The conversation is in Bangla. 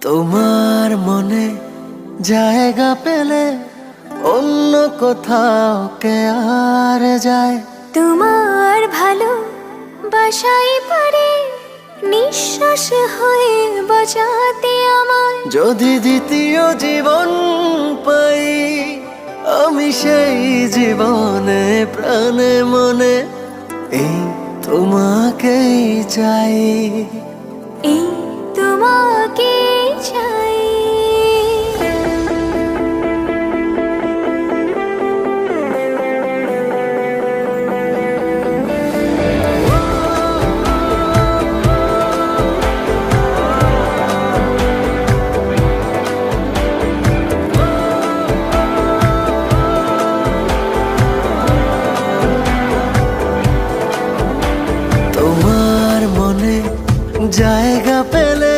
তোমার মনে জায়গা পেলে অন্য কোথাও কে আর যায়? তোমার ভালো বাসাই পারে নিঃশ্বাস হয়ে বাঁচাতে আমার যদি দ্বিতীয় জীবন পাই আমি সেই জীবনে প্রাণে মনে এই তোমাকেই চাই। আমার মনে জায়গা পেলে